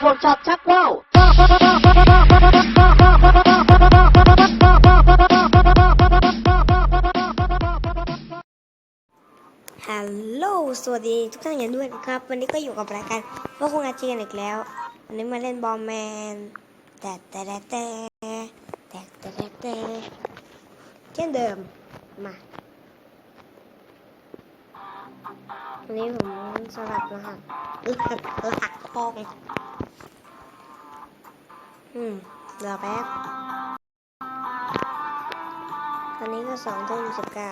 ชนชอบชักว่าวฮัลโหล สวัสดีทุกท่านอย่างด้วยนะครับ วันนี้ก็อยู่กับรายการว่าคงอาชีกันอีกแล้ว วันนี้มาเล่นบอมแมน แต่แต่แต่แต่แต่แต่แต่เช่นเดิม มา วันนี้ผมสลับนะฮสรหัสหลักห้อง อืมรอแป๊บ ตอนนี้ก็สองทุ่มสิบเก้า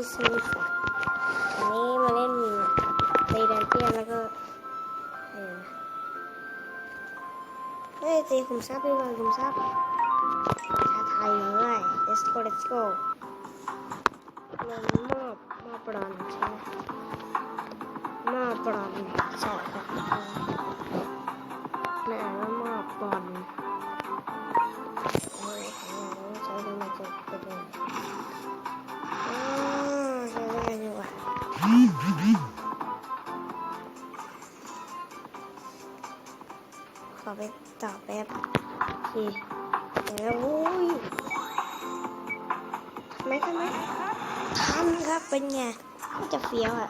ที่สมิธวันนี้มาเล่นตีดันเจียนแล้วก็เออเฮ้ยตีขุมทรัพย์ดีกว่าขุมทรัพย์ท้าทายเลย let's go let's go เงินมอบมอบปลอนใช่ไหมมอบปลอนใช่ครับแม่ว่ามอบ ทำไมทำไมทำครับเป็นไงก็จะเฟี้ยวอะ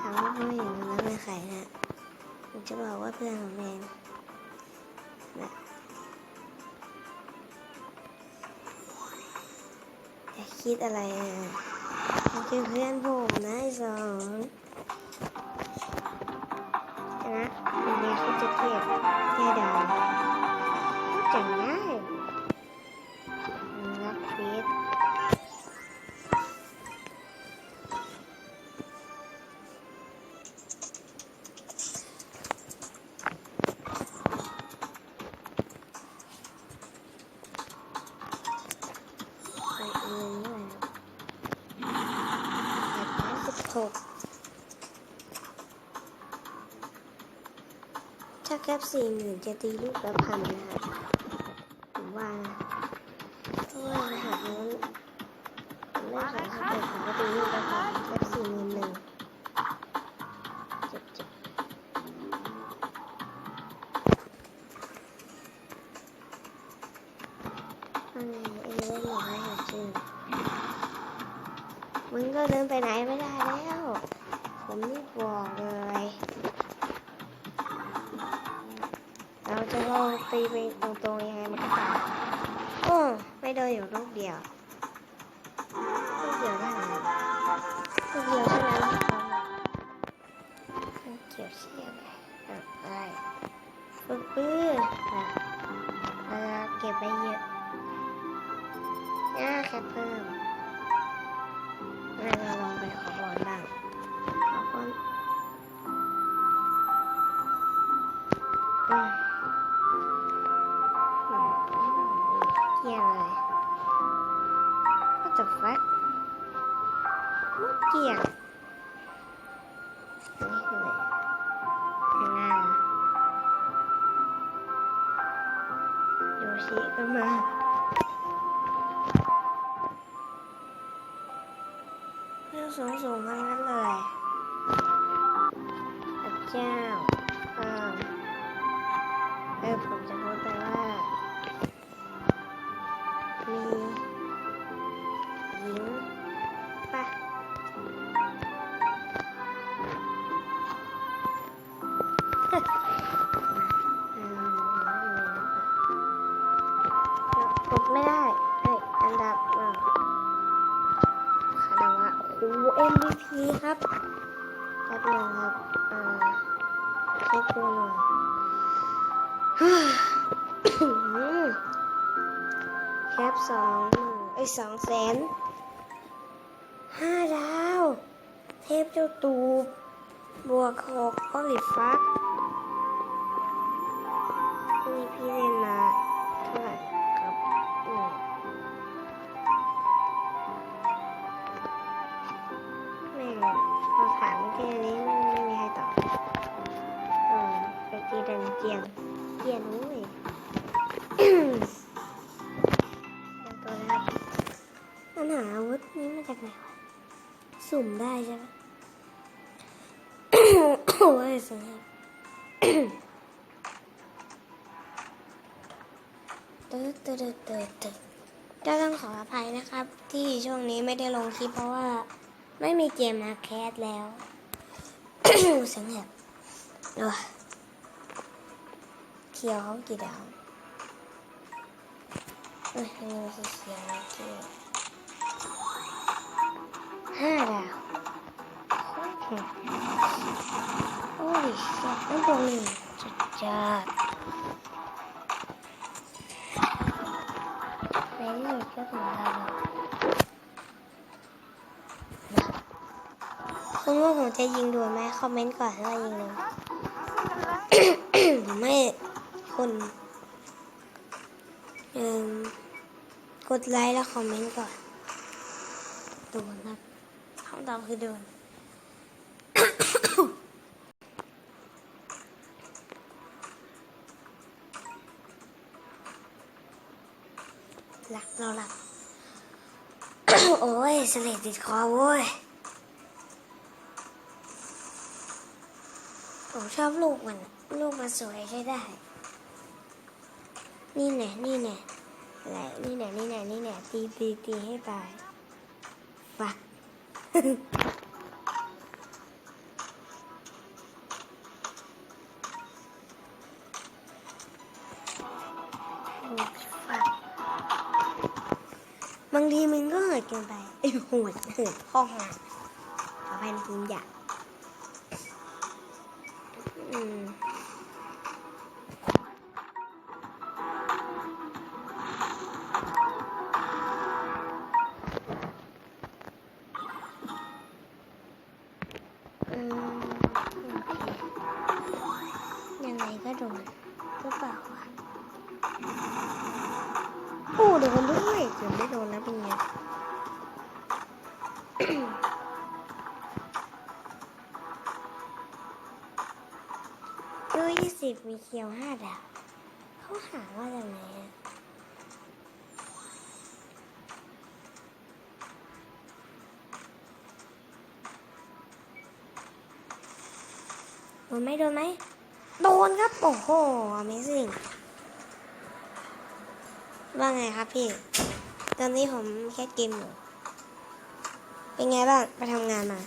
ถามว่าเพื่อนอยู่ตรงนั้นเป็นใครนะผมจะบอกว่าเพื่อนผมเองนะอย่าคิดอะไรอะมันคือเพื่อนผมนะไอ้สอง เป็นไงคิดจะเทียบเทียดาวก็จังนะ ถ้าแคปสี่หมื่นจะตีลูกละพันนะครับผมว่านะเพราะว่ารหัสนั้นผมเล่นสองสิบเอ็ดผมก็ตีลูกละพันแคปสี่หมื่นหนึ่งเจ็บเจ็บอันนี้ไอ้เล่นหน่อยจริงมึงก็เดินไปไหนไม่ได้แล้ว ผมนี่บอกเลย ตีไปตรงๆยังไงมันก็ตายโอ้ไม่โดนอยู่ลูกเดียวลูกเดียวได้ไหมลูกเดียวเท่านั้นลูกเกี่ยวเสียไปอะอะไรปึ๊บปื้ออะเราจะเก็บไปเยอะน่าแค่เพิ่มเราลองไปขอบอลบ้างขอบอลอืม What the fuck ไม่เกี่ยวอันนี่คืออะไรข้างหน้าโยชิก็มาเรื่องสูงๆทั้งนั้นเลยพระเจ้า กดไม่ได้เฮ้อันดับอะคาราวะโอ้โห MVP ครับแป๊บนึงครับ อ่าเช็คดูหน่อยแคปสองไอ้สองแสนห้าดาว เทพเจ้าตูบบวกหกก็หลิฟัก อถามแค่นี้ไม่ไม่มีใครตอบเออไปตีดันเจียนเจียนนู้ยเตรียมตัวแล้วมันหาอาวุธนี้มาจากไหนวะสุ่มได้ใช่ไหมโอ้ยสวยตึ๊ดตึ๊ดตึ๊ดตึ๊ดตึ๊ดก็ต้องขออภัยนะครับ ที่ช่วงนี้ไม่ได้ลงคลิปเพราะว่าไม่มีเกมมาแคสแล้ว เสียงแหบเออเคียวเขากี่ดาวเอ้ยอันนี้มันเขียวๆที่ห้าดาวโอ้ยสัตว์นั่นตัวหนึ่งจัดจัดในที่สุดก็ถึงดาวแล้ว คุณว่าผมจะยิงด่วนไหมคอมเมนต์ก่อนว่ายิงเลยไม่คุณเอ่มกดไลค์และคอมเมนต์ก่อนโดนครับคำตอบคือโดนหลักเราหลักโอ้ยเสลดติดคอโว้ย ชอบลูกมันลูกมันสวยใช้ได้ นี่แน่นี่แน่อะไรนี่แน่นี่แน่นี่แน่ตีตีตีให้ตายฟักบางทีมันก็เหิดเกินไปไอ้ยโหดเหิดห้องงานขอพันทีมอยา กอืมอืมโเคียวห้าดาวเขาหาว่าจากไหนอะโดนไหมโดนไหมโดนครับ โอ้โห Amazing ว่าไงครับพี่ ตอนนี้ผมแค่เกมอยู่ เป็นไงบ้าง ไปทำงานมา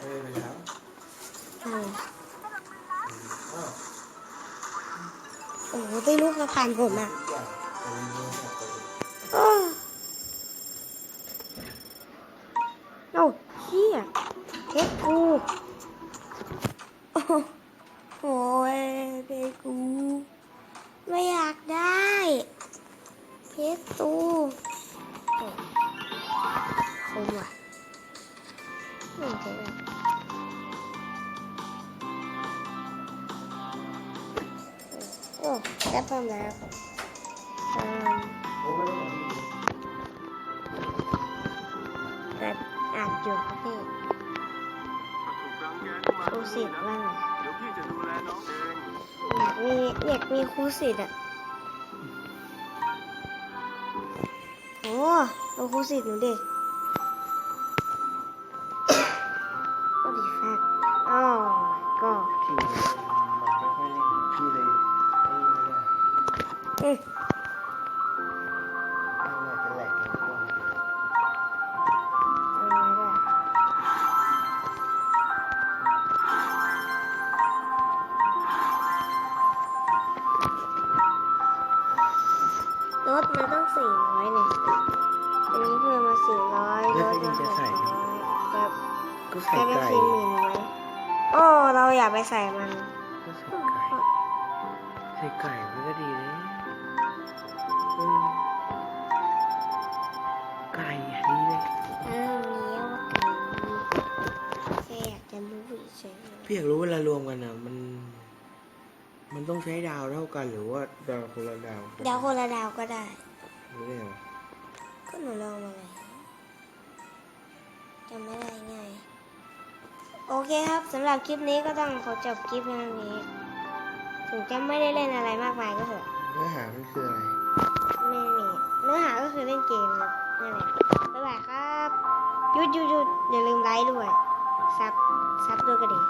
ไม่ได้ไปครับอืมอ้าว โอ้โหได้ลูกมาผ่านผมอะเลยโอ้เอ้าเฮียเพชรกูโอ้ยเพชรกู ไม่อยากได้ เพชรตูคมว่ะไม่ใช่ แบบโอ้ได้เพิ่มแล้วอืมโอ้ไม่ได้ของพี่แต่อ่านอยู่ครับพี่ครูสิทธิ์ว่าไงเดี๋ยวพี่จะดูแลน้องเองอยากมีอยากมีครูสิทธิ์อะโอ้ดูครูสิทธิ์หนูดิ ดมาต้องสี่ร้อยเนี่ยอันนี้เพิ่มมาสี่ร้อยลดมาหกร้อยครับก็ใส่ไปสี่หมื่นไว้โอ้ เราอย่าไปใส่มันก็ใส่ไก่ใส่ไก่มันก็ดีเลยไก่ดีเลยอ้าวเนี้ยว่าไก่พี่อยากจะรู้เฉยพียารู้เวลารวมกันนะมัน ต้องใช้ดาวเท่ากันหรือว่าดาวคนละดาวๆดาวคนละดาวก็ได้รู้ได้ไงวะก็หนูลองมาเลยจำไม่ได้ไงโอเคครับสำหรับคลิปนี้ก็ต้องขอจบคลิปเพียงเท่านี้ถึงจะไม่ได้เล่นอะไรมากมายก็เถอะเนื้อหามันคืออะไรไม่มีเนื้อหาก็คือเล่นเกมครับนั่นแหละบ๊ายบายครับหยุดหยุดหยุดอย่าลืมไลค์ด้วยซับซับด้วยก็ดี